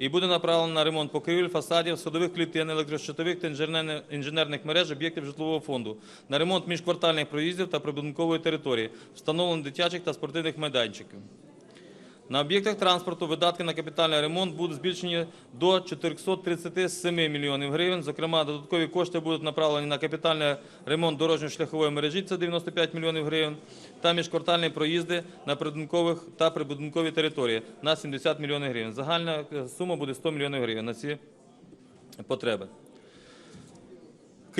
і буде направлено на ремонт покрівель, фасадів, садових клітин, електрощитових та інженерних мереж об'єктів житлового фонду, на ремонт міжквартальних проїздів та прибудинкової території, встановлення дитячих та спортивних майданчиків. На об'єктах транспорту видатки на капітальний ремонт будуть збільшені до 437 мільйонів гривень. Зокрема, додаткові кошти будуть направлені на капітальний ремонт дорожньо-шляхової мережі, це 95 мільйонів гривень, та міжквартальні проїзди на прибудинкових та прибудинкові території на 70 мільйонів гривень. Загальна е, сума буде 100 мільйонів гривень на ці потреби.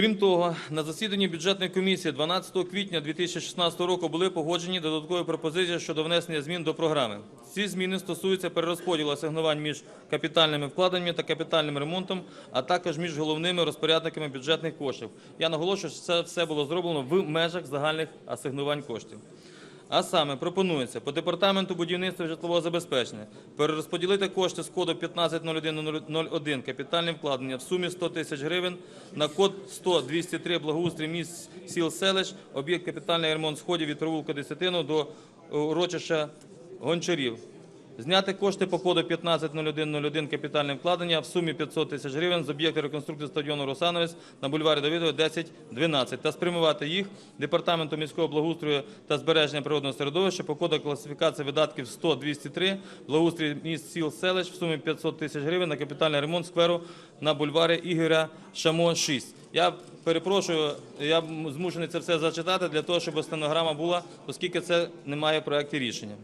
Крім того, на засіданні бюджетної комісії 12 квітня 2016 року були погоджені додаткові пропозиції щодо внесення змін до програми. Ці зміни стосуються перерозподілу асигнувань між капітальними вкладеннями та капітальним ремонтом, а також між головними розпорядниками бюджетних коштів. Я наголошую, що це все було зроблено в межах загальних асигнувань коштів. А саме пропонується по департаменту будівництва і житлового забезпечення перерозподілити кошти з коду 150101 капітальне вкладення в сумі 100 тисяч гривень на код 100-203 благоустрій міст сіл селищ, об'єкт капітальний ремонт сходів від провулка Десятину до урочища Гончарів. Зняти кошти по коду 150101 капітальне вкладення в сумі 500 тисяч гривень з об'єкту реконструкції стадіону «Росановець» на бульварі Давидова 10-12 та спрямувати їх Департаменту міського благоустрою та збереження природного середовища по коду класифікації видатків 100-203 благоустрій міст сіл селищ в сумі 500 тисяч гривень на капітальний ремонт скверу на бульварі Ігоря Шамо 6. Я перепрошую, я змушений це все зачитати для того, щоб стенограма була, оскільки це немає в проєкті рішення.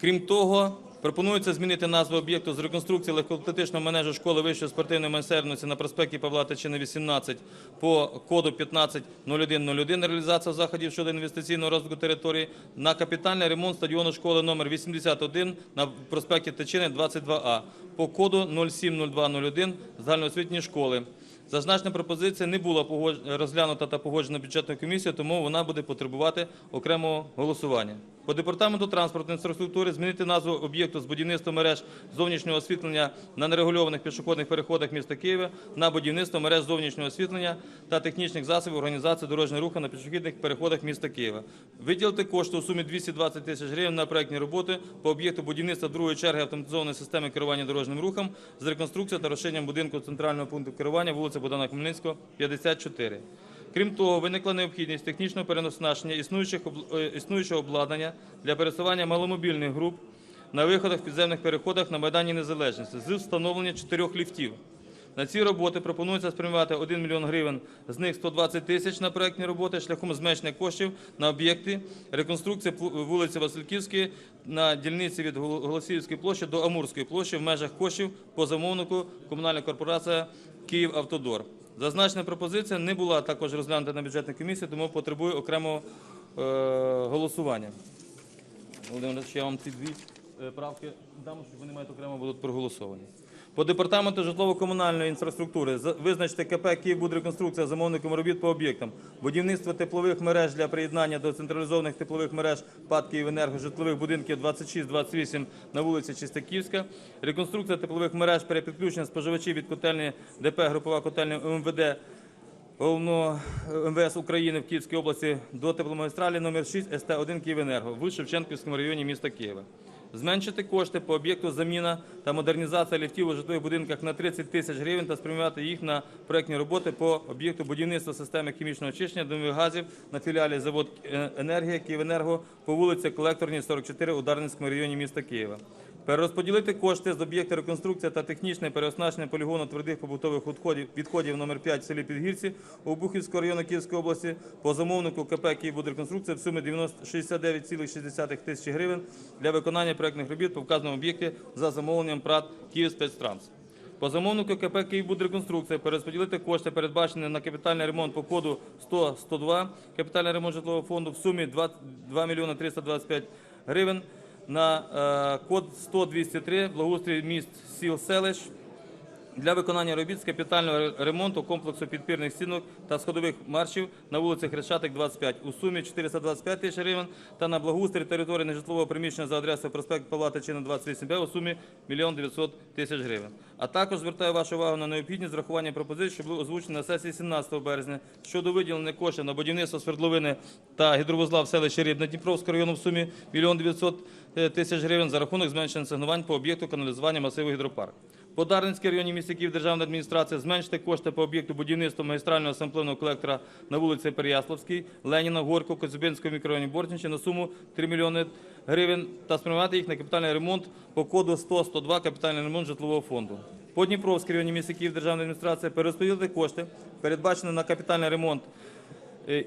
Крім того, пропонується змінити назву об'єкту з реконструкції легкоатлетичного менеджу школи вищої спортивної майстерності на проспекті Павла Тичини, 18 по коду 150101 реалізація заходів щодо інвестиційного розвитку території на капітальний ремонт стадіону школи номер 81 на проспекті Тичини, 22А по коду 070201 загальноосвітньої школи. Зазначена пропозиція не була розглянута та погоджена бюджетною комісією, тому вона буде потребувати окремого голосування. По департаменту транспортної інфраструктури змінити назву об'єкту з будівництва мереж зовнішнього освітлення на нерегульованих пішохідних переходах міста Києва на будівництво мереж зовнішнього освітлення та технічних засобів організації дорожнього руху на пішохідних переходах міста Києва. Виділити кошти у сумі 220 тисяч гривень на проектні роботи по об'єкту будівництва другої черги автоматизованої системи керування дорожнім рухом з реконструкцією та розширенням будинку центрального пункту керування вулиця Богдана Хмельницького, 54. Крім того, виникла необхідність технічного переоснащення е, існуючого обладнання для пересування маломобільних груп на виходах в підземних переходах на Майдані Незалежності з встановлення чотирьох ліфтів. На ці роботи пропонується спрямувати 1 мільйон гривень, з них 120 тисяч на проектні роботи шляхом зменшення коштів на об'єкти реконструкції вулиці Васильківської на дільниці від Голосіївської площі до Амурської площі в межах коштів по замовнику комунальна корпорація «Київавтодор». Зазначена пропозиція не була також розглянута на бюджетній комісії, тому потребує окремого е, голосування. Володимир, я вам ці дві правки дам, щоб вони мають окремо будуть проголосовані. По департаменту житлово-комунальної інфраструктури визначити КП «Київбудреконструкція» замовником робіт по об'єктам. Будівництво теплових мереж для приєднання до централізованих теплових мереж ПАД «Київенерго» житлових будинків 26-28 на вулиці Чистяківська. Реконструкція теплових мереж перепідключення споживачів від котельні ДП «Групова котельня УМВД» Головного е, МВС України в Київській області до тепломагістралі номер 6 СТ1 Київенерго в Шевченківському районі міста Києва. Зменшити кошти по об'єкту заміна та модернізація ліфтів у житлових будинках на 30 тисяч гривень та спрямувати їх на проектні роботи по об'єкту будівництва системи хімічного очищення димових газів на філіалі завод е, «Енергія» Київенерго по вулиці Колекторній, 44 у Дарницькому районі міста Києва. Перерозподілити кошти з об'єкта реконструкція та технічне переоснащення полігону твердих побутових відходів, відходів номер 5 в селі Підгірці Обухівського району Київської області по замовнику КП «Київбудреконструкція» в сумі 90 69,6 тисячі гривень для виконання проектних робіт по вказаному об'єкті за замовленням ПРАТ «Київспецтранс». По замовнику КП «Київбудреконструкція» перерозподілити кошти, передбачені на капітальний ремонт по коду 100-102, капітальний ремонт житлового фонду в сумі 2, 2 мільйони 325 гривень на е, код 100-203 благоустрій міст сіл селищ для виконання робіт з капітального ремонту комплексу підпірних стінок та сходових маршів на вулиці Хрещатик, 25 у сумі 425 тисяч гривень та на благоустрій території нежитлового приміщення за адресою проспект Павла Тичина, 28Б у сумі 1 900 тисяч гривень. А також звертаю вашу увагу на необхідність врахування пропозицій, що були озвучені на сесії 17 березня щодо виділення коштів на будівництво свердловини та гідровузла в селищі Рибне Дніпровського району в сумі 1 900 тисяч гривень за рахунок зменшення асигнувань по об'єкту каналізування масиву гідропарк. По Дарницькій районі міста Київ державна адміністрація зменшити кошти по об'єкту будівництва магістрального самопливного колектора на вулиці Переяславській, Леніна, Горько, Коцюбинського мікрорайоні Бортничі на суму 3 мільйони гривень та спрямувати їх на капітальний ремонт по коду 100-102 капітальний ремонт житлового фонду. По Дніпровській районі міста Київ державна адміністрація перерозподілити кошти, передбачені на капітальний ремонт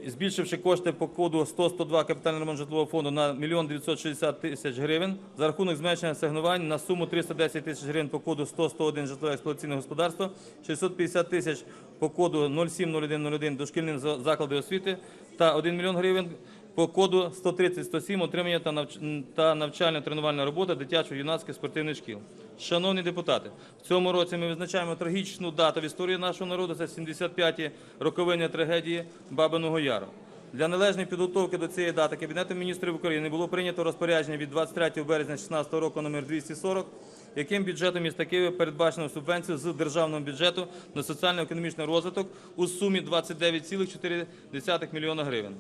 збільшивши кошти по коду 100-102 капітальний ремонт житлового фонду на 1 мільйон 960 тисяч гривень за рахунок зменшення асигнувань на суму 310 тисяч гривень по коду 100-101 житлове експлуатаційне господарство, 650 тисяч по коду 070101 дошкільні за- заклади освіти та 1 мільйон гривень по коду 130-107 отримання та навч- та навчально-тренувальна робота дитячо-юнацьких спортивних шкіл. Шановні депутати, в цьому році ми визначаємо трагічну дату в історії нашого народу. Це 75-ті роковини трагедії Бабиного Яру. Для належної підготовки до цієї дати Кабінетом міністрів України було прийнято розпорядження від 23 березня 2016 року номер 240, яким бюджетом міста Києва передбачено субвенцію з державного бюджету на соціально-економічний розвиток у сумі 29,4 мільйона гривень.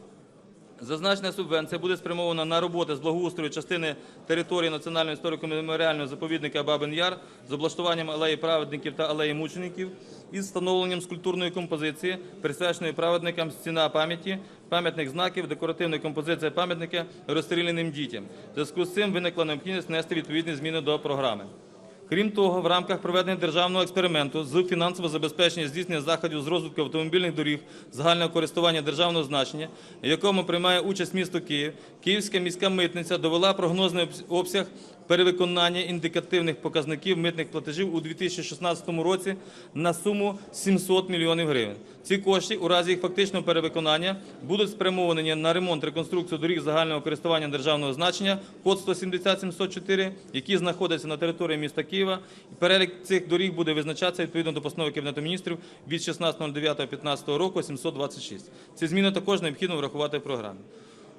Зазначена субвенція буде спрямована на роботи з благоустрою частини території Національного історико-меморіального заповідника Бабин Яр з облаштуванням алеї праведників та алеї мучеників із встановленням скульптурної композиції, присвяченої праведникам стіна пам'яті, пам'ятних знаків, декоративної композиції пам'ятника розстріляним дітям. В зв'язку з цим виникла необхідність внести відповідні зміни до програми. Крім того, в рамках проведення державного експерименту з фінансового забезпечення здійснення заходів з розвитку автомобільних доріг загального користування державного значення, в якому приймає участь місто Київ, Київська міська митниця довела прогнозний обсяг перевиконання індикативних показників митних платежів у 2016 році на суму 700 мільйонів гривень. Ці кошти у разі їх фактичного перевиконання будуть спрямовані на ремонт реконструкцію доріг загального користування державного значення код 170-704, які знаходяться на території міста Києва. Перелік цих доріг буде визначатися відповідно до постанови Кабінету міністрів від 16.09.15 року 726. Ці зміни також необхідно врахувати в програмі.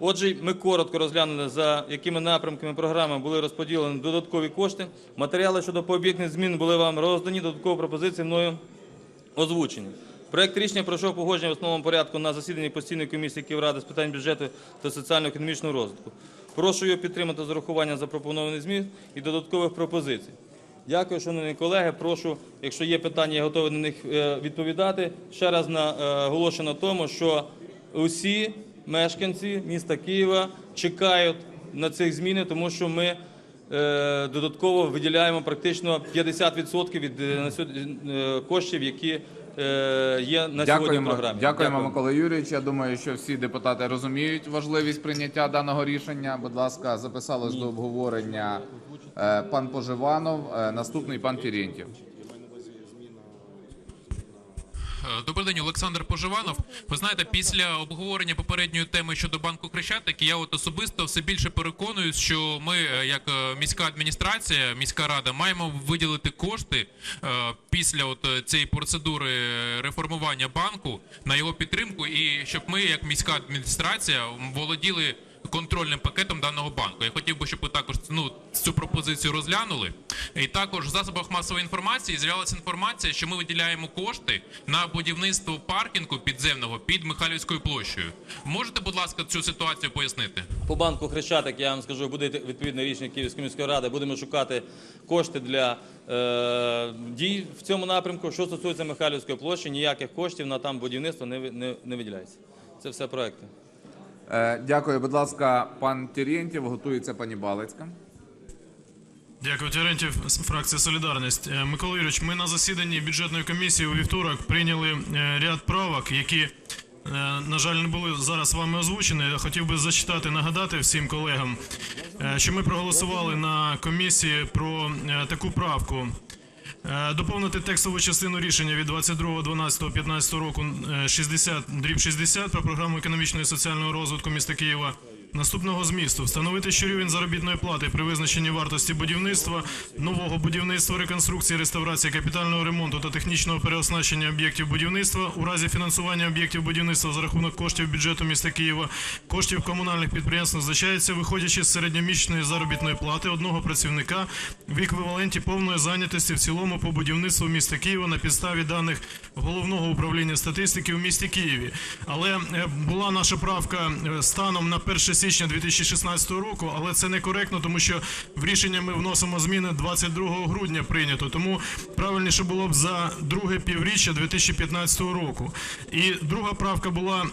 Отже, ми коротко розглянули, за якими напрямками програми були розподілені додаткові кошти. Матеріали щодо пооб'єктних змін були вам роздані, додаткові пропозиції мною озвучені. Проект рішення пройшов погодження в основному порядку на засіданні постійної комісії Київради з питань бюджету та соціально-економічного розвитку. Прошу його підтримати з урахуванням запропонованих змін і додаткових пропозицій. Дякую, шановні колеги. Прошу, якщо є питання, я готовий на них е, відповідати. Ще раз наголошую на тому, що усі мешканці міста Києва чекають на цих змін, тому що ми е, додатково виділяємо практично 50% від е, е, коштів, які є на сьогодні в програмі. дякуємо, Дякую. Микола Юрійович. Я думаю, що всі депутати розуміють важливість прийняття даного рішення. Будь ласка, записались до обговорення пан Поживанов, наступний пан Терентьєв. Е, Добрий день, Олександр Поживанов. Ви знаєте, після обговорення попередньої теми щодо банку Хрещатик, я от особисто все більше переконуюсь, що ми, е, як е, міська адміністрація, міська рада, маємо виділити кошти е, після от е, цієї процедури реформування банку на його підтримку, і щоб ми, як міська адміністрація, володіли контрольним пакетом даного банку. Я хотів би, щоб ви також ну, цю пропозицію розглянули. І також в засобах масової інформації з'явилася інформація, що ми виділяємо кошти на будівництво паркінгу підземного під Михайлівською площею. Можете, будь ласка, цю ситуацію пояснити? По банку Хрещатик, я вам скажу, буде відповідне рішення Київської міської ради. Будемо шукати кошти для е, дій в цьому напрямку. Що стосується Михайлівської площі, ніяких коштів на там будівництво не, не, не виділяється. Це все проекти. Е, Дякую, будь ласка, пан Терентьєв, готується пані Балицька. Дякую, Терентьєв, фракція Солідарність. Е, Микола Юрійович, ми на засіданні бюджетної комісії у вівторок прийняли е, ряд правок, які, на жаль, не були зараз вами озвучені. Хотів би зачитати, нагадати всім колегам, що ми проголосували на комісії про таку правку. Е, Доповнити текстову частину рішення від 22.12.15 року е, 60, дріб 60 про програму економічного і соціального розвитку міста Києва наступного змісту: встановити, що рівень заробітної плати при визначенні вартості будівництва, нового будівництва, реконструкції, реставрації, капітального ремонту та технічного переоснащення об'єктів будівництва у разі фінансування об'єктів будівництва за рахунок коштів бюджету міста Києва, коштів комунальних підприємств назначається, виходячи з середньомісячної заробітної плати одного працівника в еквіваленті повної зайнятості в цілому по будівництву міста Києва на підставі даних головного управління статистики в місті Києві. Але е, була наша правка е, станом на 1 січня 2016 року, але це некоректно, тому що в рішення ми вносимо зміни 22 грудня прийнято. Тому правильніше було б за друге півріччя 2015 року. І друга правка була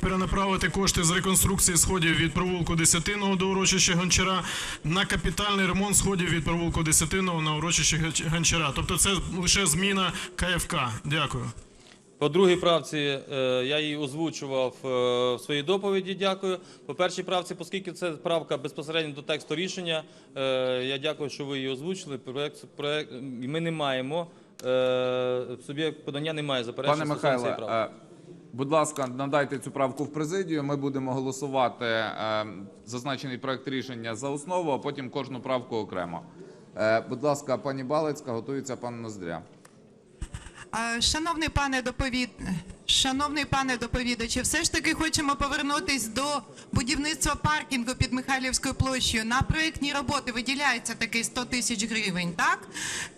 перенаправити кошти з реконструкції сходів від провулку Десятиного до урочища Гончара на капітальний ремонт сходів від провулку Десятиного на урочище Гончара. Тобто це лише зміна КФК. Дякую. По другій правці е, я її озвучував е, в своїй доповіді. Дякую. По першій правці, оскільки це правка безпосередньо до тексту рішення, е, я дякую, що ви її озвучили. Проект, проект, ми не маємо суб'єкт подання немає заперечень Пане е, будь ласка, надайте цю правку в президію. Ми будемо голосувати зазначений проект рішення за основу, а потім кожну правку окремо. Будь ласка, пані Балицька, готується пан Ноздря. А, Шановний пане доповід... Шановний пане доповідачу, все ж таки хочемо повернутись до будівництва паркінгу під Михайлівською площею. На проєктні роботи виділяється такий 100 тисяч гривень, так?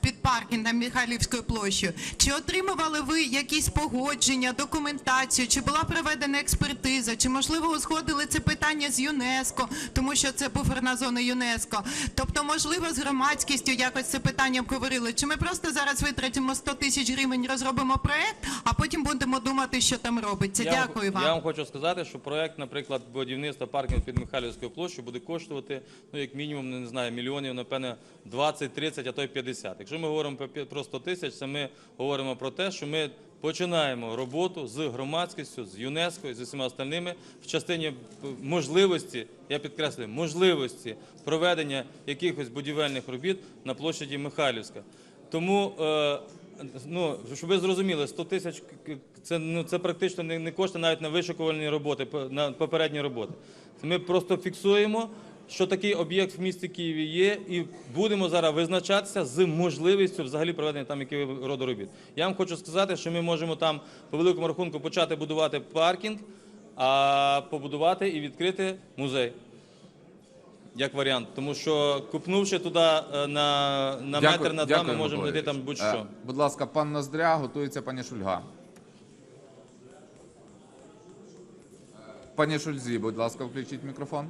Під паркінг на Михайлівською площею. Чи отримували ви якісь погодження, документацію, чи була проведена експертиза, чи можливо узгодили це питання з ЮНЕСКО, тому що це буферна зона ЮНЕСКО. Тобто, можливо, з громадськістю якось це питання обговорили. Чи ми просто зараз витратимо 100 тисяч гривень, розробимо проект, а потім будемо думати, що там робиться. Я Дякую вам. Я вам хочу сказати, що проект, наприклад, будівництва паркінгу під Михайлівською площею буде коштувати, ну, як мінімум, не знаю, мільйонів, напевне, 20, 30, а то й 50. Якщо ми говоримо про 100 тисяч, це ми говоримо про те, що ми починаємо роботу з громадськістю, з ЮНЕСКО і з усіма остальними в частині е, можливості, я підкреслюю, можливості проведення якихось будівельних робіт на площаді Михайлівська. Тому е, ну, щоб ви зрозуміли, 100 тисяч це, ну, це практично не, не кошти навіть на вишикувальні роботи, на попередні роботи. Ми просто фіксуємо, що такий об'єкт в місті Києві є, і будемо зараз визначатися з можливістю взагалі проведення там якого роду робіт. Я вам хочу сказати, що ми можемо там по великому рахунку почати будувати паркінг, а побудувати і відкрити музей. Як варіант, тому що купнувши туди е, на, на метр на два, ми можемо знайти там будь-що. Е, Будь ласка, пан Ноздря, готується пані Шульга. Пані Шульзі, будь ласка, включіть мікрофон.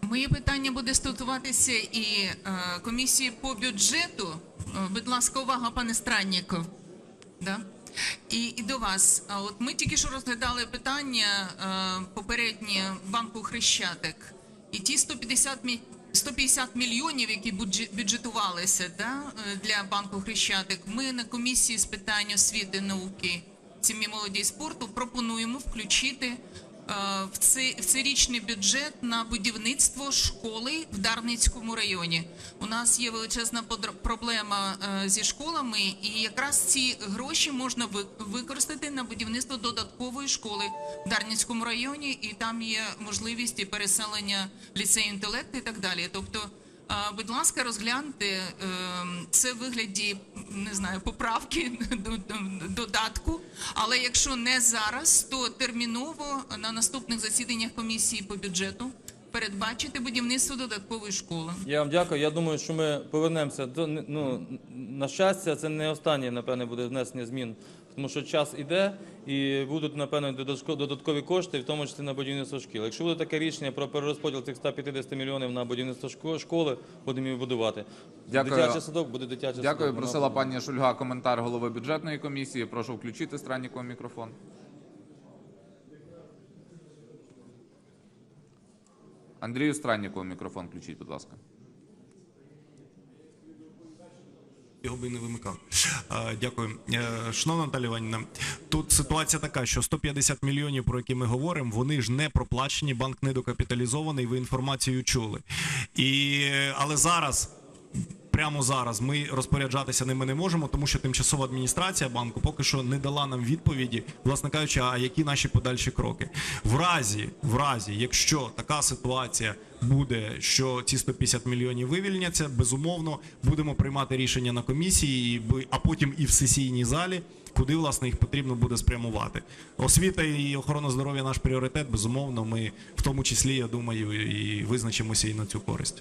Моє питання буде стосуватися і е, комісії по бюджету. Е, будь ласка, увага, пане Странніков. Да? І, і до вас. От ми тільки що розглядали питання е, попереднє банку Хрещатик. І ті 150, мі- 150 мільйонів, які бюджет- бюджетувалися да, е, для банку Хрещатик, ми на комісії з питань освіти, науки, сім'ї молоді спорту пропонуємо включити в цей в цьогорічний бюджет на будівництво школи в Дарницькому районі. У нас є величезна проблема е, зі школами, і якраз ці гроші можна ви- використати на будівництво додаткової школи в Дарницькому районі, і там є можливість і переселення ліцею інтелекту і так далі. Тобто. е, Будь ласка, розгляньте е, це в вигляді не знаю поправки до, до- додатку. Але якщо не зараз, то терміново на наступних засіданнях комісії по бюджету передбачити будівництво додаткової школи. Я вам дякую. Я думаю, що ми повернемося до ну на щастя, це не останнє, напевне, буде внесення змін, тому що час іде і будуть напевно додаткові кошти, в тому числі на будівництво шкіл. Якщо буде таке рішення про перерозподіл цих 150 мільйонів на будівництво школи, будемо її будувати. Дякую. Дитячий садок буде дитячий Дякую. садок. Просила пані Шульга коментар голови бюджетної комісії. Прошу включити Страннікова мікрофон. Андрію Страннікову мікрофон включіть, будь ласка. Його би не вимикав. Дякую. Е, Шановна Наталія Іванівна, тут ситуація така, що 150 мільйонів, про які ми говоримо, вони ж не проплачені, банк недокапіталізований, ви інформацію чули. І, але зараз прямо зараз ми розпоряджатися ними не можемо, тому що тимчасова адміністрація банку поки що не дала нам відповіді, власне кажучи, а які наші подальші кроки. В разі, в разі, якщо така ситуація буде, що ці 150 мільйонів вивільняться, безумовно будемо приймати рішення на комісії, а потім і в сесійній залі. Куди власне їх потрібно буде спрямувати? Освіта і охорона здоров'я наш пріоритет. Безумовно, ми в тому числі, я думаю, і визначимося і на цю користь.